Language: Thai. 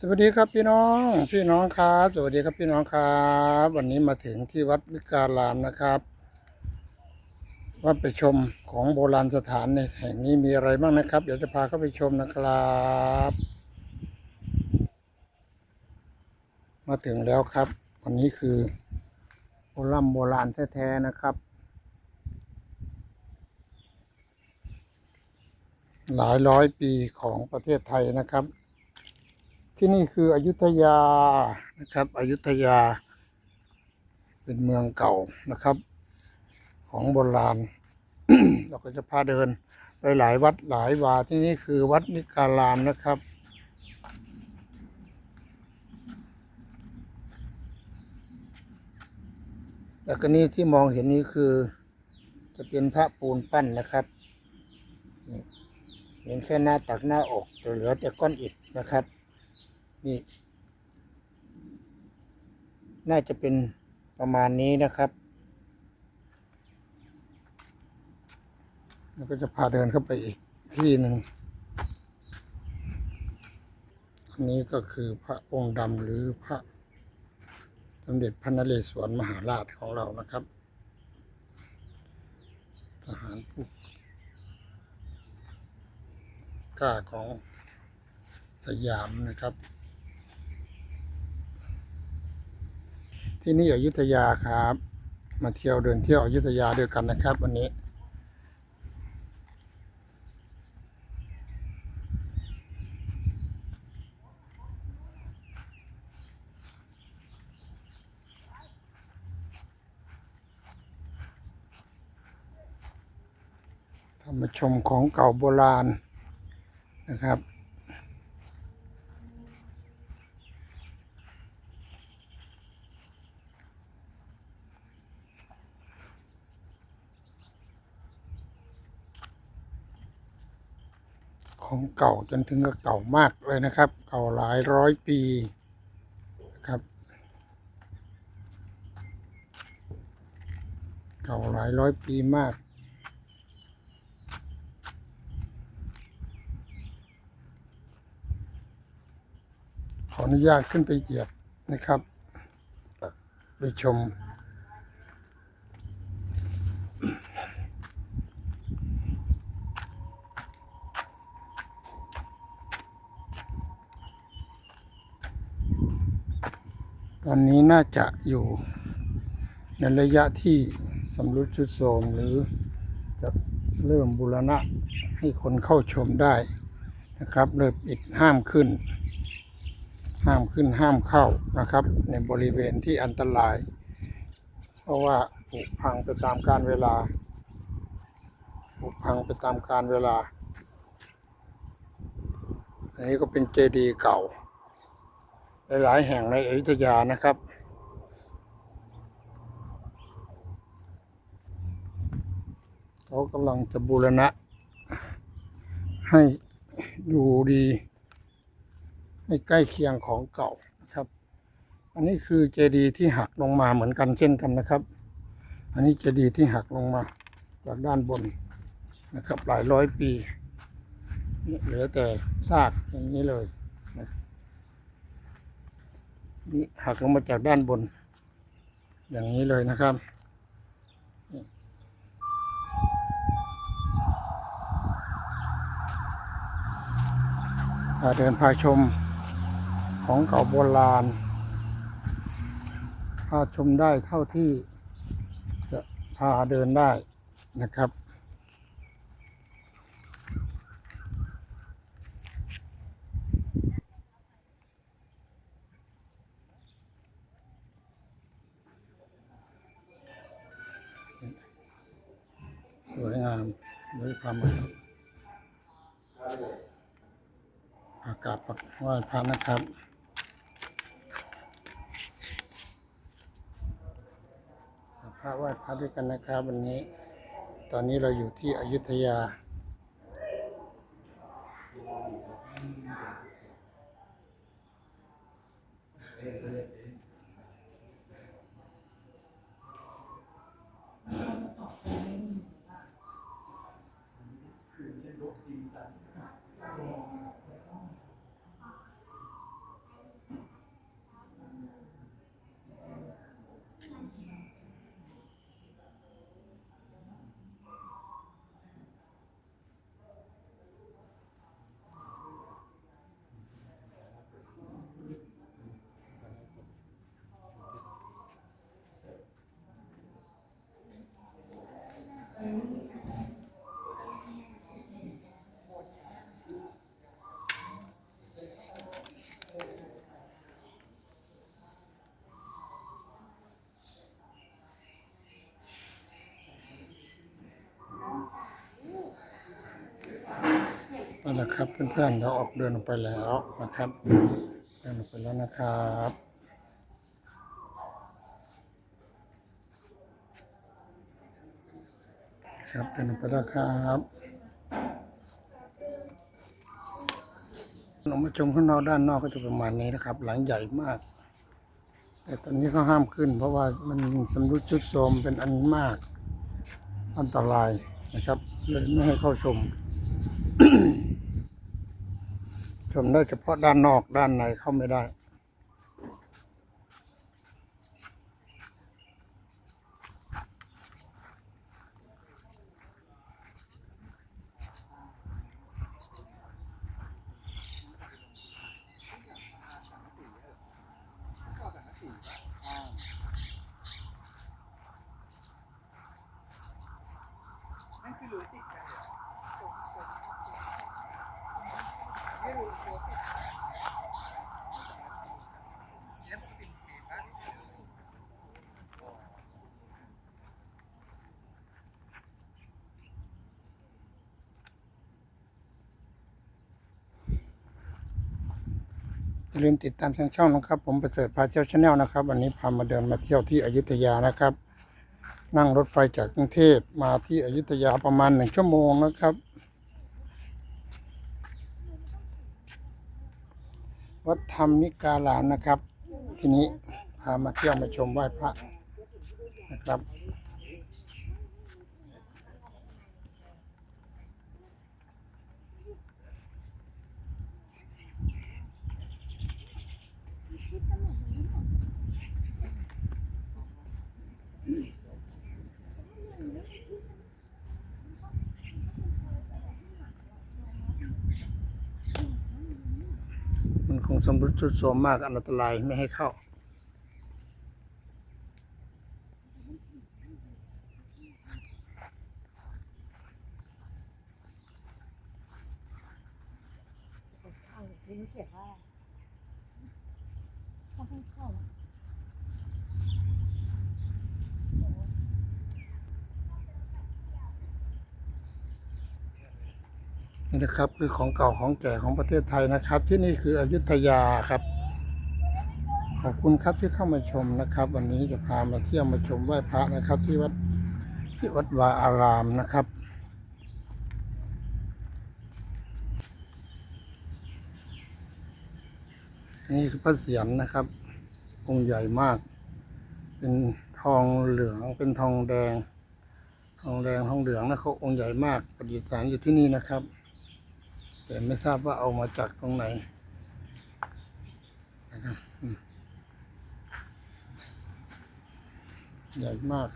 สวัสดีครับพี่น้องพี่น้องครับ สวัสดีครับพี่น้องครับ วันนี้มาถึงที่วัดวิการามนะครับวัดไปชมของโบราณสถานในแห่งนี้มีอะไรบ้างนะครับ เดี๋ยวจะพาเข้าไปชมนะครับ มาถึงแล้วครับ วันนี้คือโบราณโบราณแท้ๆนะครับ หลายร้อยปีของประเทศไทยนะครับ ที่นี่คืออยุธยานะครับอยุธยา เป็นเมืองเก่านะครับ ของโบราณ เราก็จะพาเดินไปหลายวัดหลายวาที่นี่คือวัดนิการามนะครับแล้วก็นี่ที่มองเห็นนี้คือ จะเป็นพระปูนปั้นนะครับเห็นแค่หน้าตักหน้าอกเหลือแต่ก้อนอิฐนะครับ นี่ น่าจะเป็นประมาณนี้นะครับแล้วก็จะพาเดินเข้าไปอีกที่หนึ่งอันนี้ก็คือพระองค์ดำหรือพระสมเด็จพระนเรศวรมหาราชของเรานะครับ ทหารผู้กล้าของสยามนะครับ ที่นี่อยุธยาครับ มาเที่ยวเดินเที่ยวอยุธยาด้วยกันนะครับ วันนี้ทำมาชมของเก่าโบราณนะครับ ของเก่าจนถึงกับเก่ามากเลยนะครับ เก่าหลายร้อยปีนะครับ เก่าหลายร้อยปีมาก ขออนุญาตขึ้นไปเหยียบนะครับ ไปชม อนนี้น่าจะอยู่ในระยะที่สำรุดชุดโทมหรือจะเริ่มบูรณะให้คนเข้าชมได้นะครับเริ่มปิดห้ามขึ้น ห้ามขึ้นห้ามเข้านะครับ ในบริเวณที่อันตราย เพราะว่าผุพังไปตามกาลเวลาผุพังไปตามกาลเวลา อันนี้ก็เป็นเจดีย์เก่า หลายแห่งในอยุธยานะครับ เขากำลังจะบูรณะ ให้ดูดี ให้ใกล้เคียงของเก่านะครับ อันนี้คือเจดีย์ที่หักลงมาเหมือนกันเช่นกันนะครับ อันนี้เจดีย์ที่หักลงมาจากด้านบนนะครับหลายร้อยปี เหลือแต่ซากอย่างนี้เลย นี่หักลงมาจากด้านบน อย่างนี้เลยนะครับเดินพาชมของเก่าโบราณ พาชมได้เท่าที่จะพาเดินได้นะครับ ด้วยความครับอากาศปักไหว้พระนะครับพระไหว้พระด้วยกันนะครับ วันนี้ ตอนนี้เราอยู่ที่อยุธยา ไปแล้วครับเพื่อนๆเราออกเดินออกไปแล้วนะครับ เดินออกไปแล้วนะครับครับเดินออกไปแล้วครับออกมาชมข้างนอกด้านนอกก็จะประมาณนี้นะครับ หลังใหญ่มาก แต่ตอนนี้ก็ห้ามขึ้น เพราะว่ามันสำรุดชุดโทรมเป็นอันมาก อันตรายนะครับเลยไม่ให้เข้าชม ชมได้เฉพาะด้านนอกด้านในเข้าไม่ได้ อย่าลืมติดตามทางช่องนะครับ ผมประเสริฐพาเที่ยวชาแนลนะครับ วันนี้พามาเดินมาเที่ยวที่อยุธยานะครับ นั่งรถไฟจากกรุงเทพมาที่อยุธยาประมาณหนึ่งชั่วโมงนะครับ วัดธรรมิกาลามนะครับ ทีนี้พามาเที่ยวมาชมไหว้พระนะครับ มันคงสำรุดชุดโทรมมากอันตรายไม่ให้เข้าเขาที่นี่เขียนว่าเขาให้เข้า นี่นะครับคือของเก่าของแก่ของประเทศไทยนะครับ ที่นี่คืออยุธยาครับ ขอบคุณครับที่เข้ามาชมนะครับ วันนี้จะพามาเที่ยวมาชมไหว้พระนะครับ ที่วัดที่วัดวาอารามนะครับ นี่คือพระเศียรนะครับองค์ใหญ่มาก เป็นทองเหลืองเป็นทองแดงทองแดงทองเหลืองนะเขาองค์ใหญ่มากประดิษฐานอยู่ที่นี่นะครับ แต่ไม่ทราบว่าเอามาจากตรงไหนนะครับใหญ่มาก